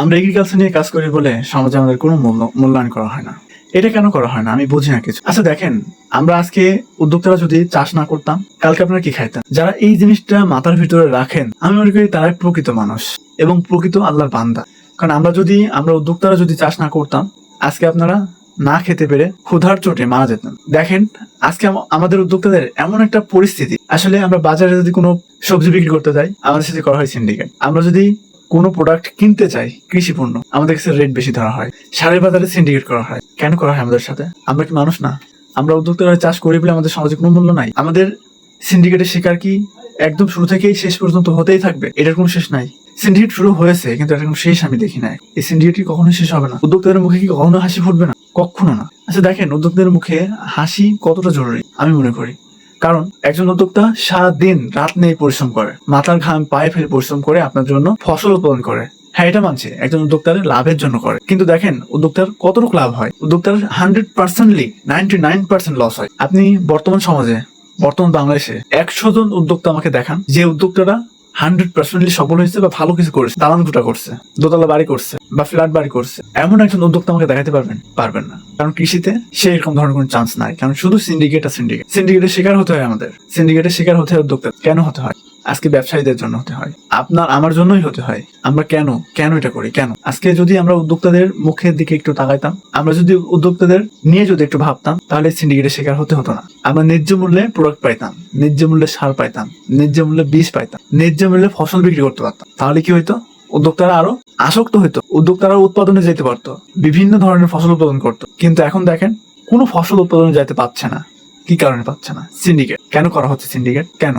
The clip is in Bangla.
আমরা এগ্রিকালচার নিয়ে কাজ করি বলে সমাজে আমাদের কোনো মূল্য, মূল্যায়ন করা হয় না। এটা কেন করা হয় না? আমি বুঝি না কিছু। আচ্ছা দেখেন, আমরা আজকে উদ্যোক্তারা যদি চাষ না করতাম, কালকে আপনারা কি খাইতেন? যারা এই জিনিসটা মাথার ভিতরে রাখেন, আমি মনে করি তারাই প্রকৃত মানুষ এবং প্রকৃত আল্লাহর বান্দা। কারণ আমরা যদি, আমরা উদ্যোক্তারা যদি চাষ না করতাম, আজকে আপনারা না খেতে পেরে ক্ষুধার চোটে মারা যেতেন। দেখেন, আজকে আমাদের উদ্যোক্তাদের এমন একটা পরিস্থিতি। আসলে আমরা বাজারে যদি কোনো সবজি বিক্রি করতে যাই, আমাদের সাথে করা হয় সিন্ডিকেট আমরা যদি কোনো প্রোডাক্ট কিনতে চাই কৃষি পণ্য আমাদের কাছে রেট বেশি ধরা হয়। সারের বাজারে সিন্ডিকেট করা হয়। কেন করা হয় আমাদের সাথে? আমরা কি মানুষ না? আমরা উদ্যোক্তারা চাষ করি বলে আমাদের সমাজে কোনো মূল্য নাই। আমাদের সিন্ডিকেটের শিকার কি একদম শুরু থেকেই শেষ পর্যন্ত হতেই থাকবে? এটার কোনো শেষ নাই। সিন্ডিকেট শুরু হয়েছে, কিন্তু এটার কোনো শেষ আমি দেখি নাই। এই সিন্ডিকেট কখনো শেষ হবে না? উদ্যোক্তাদের মুখে কি কখনো হাসি ফুটবে না? কখনো না। আচ্ছা দেখেন, উদ্যোক্তাদের মুখে হাসি কতটা জরুরি? আমি মনে করি। কারণ একজন উদ্যোক্তা সারাদিন রাত নেই পরিশ্রম করে, মাথার ঘাম পায়ে ফেলে পরিশ্রম করে আপনার জন্য ফসল উৎপাদন করে। হ্যাঁ এটা মানছে, একজন উদ্যোক্তার লাভের জন্য করে। কিন্তু দেখেন, উদ্যোক্তার কতটুকু লাভ হয়? উদ্যোক্তার হান্ড্রেড পার্সেন্টলি নাইনটি নাইন পার্সেন্ট লস হয়। আপনি বর্তমান সমাজে, বর্তমান বাংলাদেশে একশো জন উদ্যোক্তা আমাকে দেখান, যে উদ্যোক্তারা হান্ড্রেড পার্সেন্টলি সফল হয়েছে বা ভালো কিছু করেছে দালান ফুটা করছে, দোতলা বাড়ি করছে বা ফ্ল্যাট বাড়ি করছে। এমন একজন উদ্যোক্তা আমাকে দেখাতে পারবেন? পারবেন না। কারণ কৃষিতে সে এরকম ধরনের কোনো চান্স নাই। কারণ শুধু সিন্ডিকেট আর সিন্ডিকেট সিন্ডিকেটের শিকার হতে হয় আমাদের। সিন্ডিকেটের শিকার হতে হয় উদ্যোক্তা। কেন হতে হয়? আজকে ব্যবসায়ীদের জন্য হতে হয়। আপনার, আমার জন্যই হতে হয়। আমরা কেন? কেন এটা করি? কেন? আজকে যদি আমরা উদ্যোক্তাদের মুখের দিকে একটু তাকাইতাম, আমরা যদি উদ্যোক্তাদের নিয়ে যদি একটু ভাবতাম, তাহলে সিন্ডিকেটের শিকার হতে হতো না। আমরা ন্যায্য মূল্যে প্রোডাক্ট পাইতাম, ন্যায্য মূল্যে সার পাইতাম, ন্যায্য মূল্যে বীজ পাইতাম, ন্যায্য মূল্যে ফসল বিক্রি করতে পারতাম। তাহলে কি হইতো? উদ্যোক্তারা আরও আসক্ত হইতো, উদ্যোক্তারা উৎপাদনে যেতে পারতো, বিভিন্ন ধরনের ফসল উৎপাদন করত। কিন্তু এখন দেখেন, কোনো ফসল উৎপাদনে যেতে পারছে না। কি কারণে পাচ্ছে না? সিন্ডিকেট কেন করা হচ্ছে সিন্ডিকেট কেন?